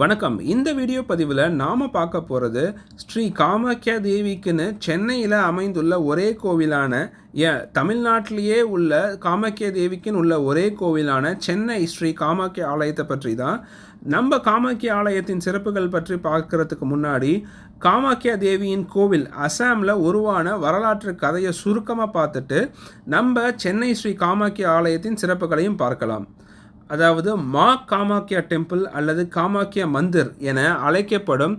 வணக்கம். இந்த வீடியோ பதிவில் நாம் பார்க்க போகிறது ஸ்ரீ காமாக்கியா தேவிக்குன்னு சென்னையில் அமைந்துள்ள ஒரே கோவிலான ஏ தமிழ்நாட்டிலேயே உள்ள காமாக்கியா தேவிக்குன்னு உள்ள ஒரே கோவிலான சென்னை ஸ்ரீ காமாக்கியா ஆலயத்தை பற்றி தான் நம்ம காமாக்கியா ஆலயத்தின் சிறப்புகள் பற்றி பார்க்கறதுக்கு முன்னாடி காமாக்கியா தேவியின் கோவில் அசாமில் உருவான வரலாற்று கதையை சுருக்கமாக பார்த்துட்டு நம்ம சென்னை ஸ்ரீ காமாக்கியா ஆலயத்தின் சிறப்புகளையும் பார்க்கலாம். அதாவது மா காமாக்கியா டெம்பிள் அல்லது காமாக்கியா மந்திர் என அழைக்கப்படும்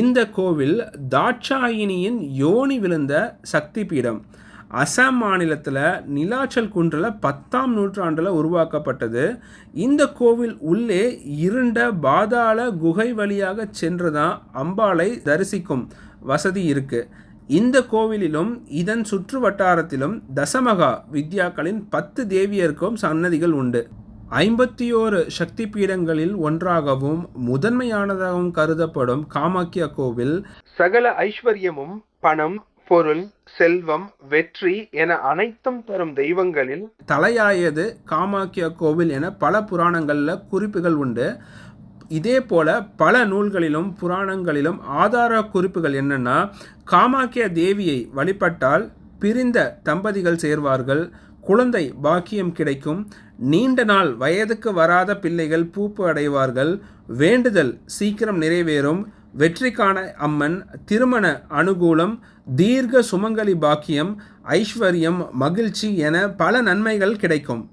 இந்த கோவில் தாட்சாயினியின் யோனி விழுந்த சக்தி பீடம் அசாம் மாநிலத்தில் நிலாச்சல் குன்றில் பத்தாம் நூற்றாண்டில் உருவாக்கப்பட்டது. இந்த கோவில் உள்ளே இருண்ட பாதாள குகை வழியாக சென்று தான் அம்பாளை தரிசிக்கும் வசதி இருக்குது இந்த கோவிலிலும் இதன் சுற்று வட்டாரத்திலும் தசமகா வித்யாக்களின் பத்து தேவியருக்கும் சன்னதிகள் உண்டு. ஐம்பத்தி ஓரு சக்தி பீடங்களில் ஒன்றாகவும் முதன்மையானதாகவும் கருதப்படும் காமாக்கியா கோவில் சகல ஐஸ்வர்யமும் பணம் பொருள் செல்வம் வெற்றி என அனைத்தும் தரும் தெய்வங்களில் தலையாயது காமாக்கியா கோவில் என பல புராணங்களில் குறிப்புகள் உண்டு. இதே போல பல நூல்களிலும் புராணங்களிலும் ஆதார குறிப்புகள் என்னன்னா காமாக்கியா தேவியை வழிபட்டால் பிரிந்த தம்பதிகள் சேர்வார்கள் குழந்தை பாக்கியம் கிடைக்கும். நீண்ட நாள் வயதுக்கு வராத பிள்ளைகள் பூப்பு அடைவார்கள். வேண்டுதல் சீக்கிரம் நிறைவேறும். வெற்றிக்கான அம்மன் திருமண அனுகூலம் தீர்க்க சுமங்கலி பாக்கியம் ஐஸ்வர்யம் மகிழ்ச்சி என பல நன்மைகள் கிடைக்கும்.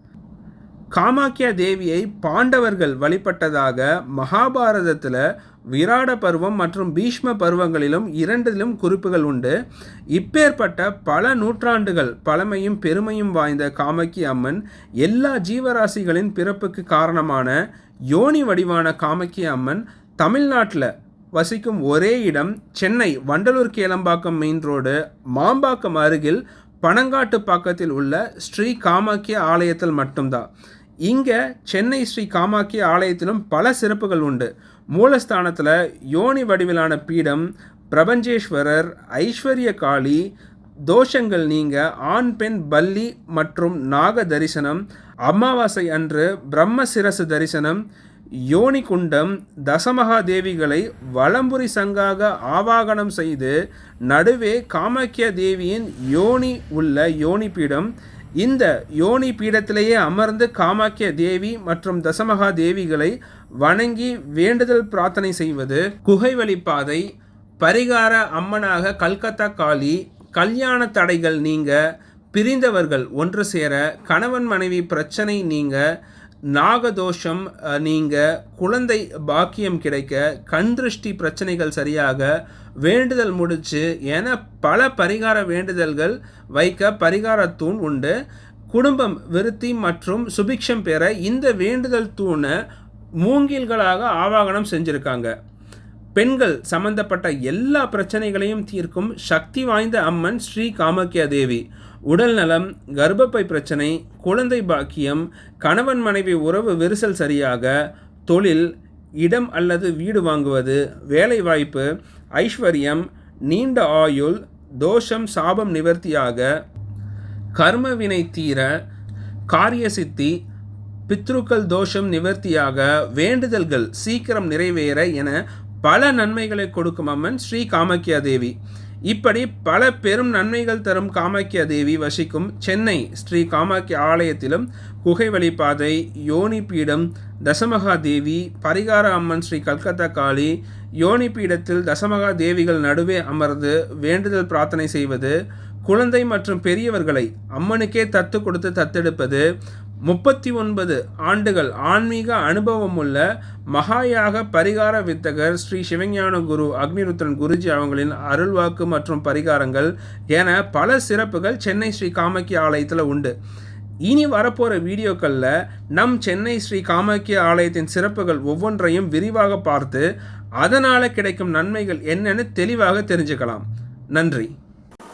காமாக்கியா தேவியை பாண்டவர்கள் வழிபட்டதாக மகாபாரதத்தில் விராட பருவம் மற்றும் பீஷ்ம பருவங்களிலும் இரண்டிலும் குறிப்புகள் உண்டு. இப்பேற்பட்ட பல நூற்றாண்டுகள் பழமையும் பெருமையும் வாய்ந்த காமாக்கி அம்மன் எல்லா ஜீவராசிகளின் பிறப்புக்கு காரணமான யோனி வடிவான காமாக்கி அம்மன் தமிழ்நாட்டில் வசிக்கும் ஒரே இடம் சென்னை வண்டலூர் கேளம்பாக்கம் மெயின் ரோடு மாம்பாக்கம் அருகில் பனங்காட்டு பாக்கத்தில் உள்ள ஸ்ரீ காமாக்கிய ஆலயத்தில் மட்டும்தான். இங்கே சென்னை ஸ்ரீ காமாக்கிய ஆலயத்திலும் பல சிறப்புகள் உண்டு. மூலஸ்தானத்தில் யோனி வடிவிலான பீடம் பிரபஞ்சேஸ்வரர் ஐஸ்வர்ய காளி தோஷங்கள் நீங்க ஆண் பெண் பல்லி மற்றும் நாக தரிசனம் அமாவாசை அன்று பிரம்ம சிரசு தரிசனம் யோனி குண்டம் தசமகா தேவிகளை வலம்புரி சங்காக ஆவாகனம் செய்து நடுவே காமாக்கிய தேவியின் யோனி உள்ள யோனி பீடம் இந்த யோனி பீடத்திலேயே அமர்ந்து காமாக்கிய தேவி மற்றும் தசமகா தேவிகளை வணங்கி வேண்டுதல் பிரார்த்தனை செய்வது குகை வழிப்பாதை பரிகார அம்மனாக கல்கத்தா காளி கல்யாண தடைகள் நீங்க பிரிந்தவர்கள் ஒன்று சேர கணவன் மனைவி பிரச்சனை நீங்கள் நாகதோஷம் நீங்கள் குழந்தை பாக்கியம் கிடைக்க கண் திருஷ்டி பிரச்சனைகள் சரியாக வேண்டுதல் முடிச்சு என பல பரிகார வேண்டுதல்கள் வைக்க பரிகார தூண் உண்டு. குடும்பம் விருத்தி மற்றும் சுபிக்ஷம் பெற இந்த வேண்டுதல் தூணை மூங்கில்களாக ஆவாகனம் செஞ்சுருக்காங்க. பெண்கள் சம்பந்தப்பட்ட எல்லா பிரச்சனைகளையும் தீர்க்கும் சக்தி வாய்ந்த அம்மன் ஸ்ரீ காமாக்கியா தேவி. உடல் நலம் கர்ப்பப்பை பிரச்சனை குழந்தை பாக்கியம் கணவன் மனைவி உறவு விரிசல் சரியாக தொழில் இடம் அல்லது வீடு வாங்குவது வேலைவாய்ப்பு ஐஸ்வர்யம் நீண்ட ஆயுள் தோஷம் சாபம் நிவர்த்தியாக கர்மவினை தீர காரிய சித்தி பித்ருக்கள் தோஷம் நிவர்த்தியாக வேண்டுதல்கள் சீக்கிரம் நிறைவேற என பல நன்மைகளை கொடுக்கும் அம்மன் ஸ்ரீ காமாக்கியா தேவி. இப்படி பல பெரும் நன்மைகள் தரும் காமாக்கியா தேவி வசிக்கும் சென்னை ஸ்ரீ காமாக்கிய ஆலயத்திலும் குகை வழிபாதை யோனி பீடம் தசமகா தேவி பரிகார அம்மன் ஸ்ரீ கல்கத்தா காளி யோனி பீடத்தில் தசமகா தேவிகள் நடுவே அமர்ந்து வேண்டுதல் பிரார்த்தனை செய்வது குழந்தை மற்றும் பெரியவர்களை அம்மனுக்கே தத்து கொடுத்து தத்தெடுப்பது முப்பத்தி ஒன்பது ஆண்டுகள் ஆன்மீக அனுபவமுள்ள மகாயாக பரிகார வித்தகர் ஸ்ரீ சிவஞான குரு அக்னிருத்தன் குருஜி அவங்களின் அருள்வாக்கு மற்றும் பரிகாரங்கள் என பல சிறப்புகள் சென்னை ஸ்ரீ காமக்கிய ஆலயத்தில் உண்டு. இனி வரப்போகிற வீடியோக்களில் நம் சென்னை ஸ்ரீ காமாக்கிய ஆலயத்தின் சிறப்புகள் ஒவ்வொன்றையும் விரிவாக பார்த்து அதனால் கிடைக்கும் நன்மைகள் என்னென்னு தெளிவாக தெரிஞ்சுக்கலாம். நன்றி.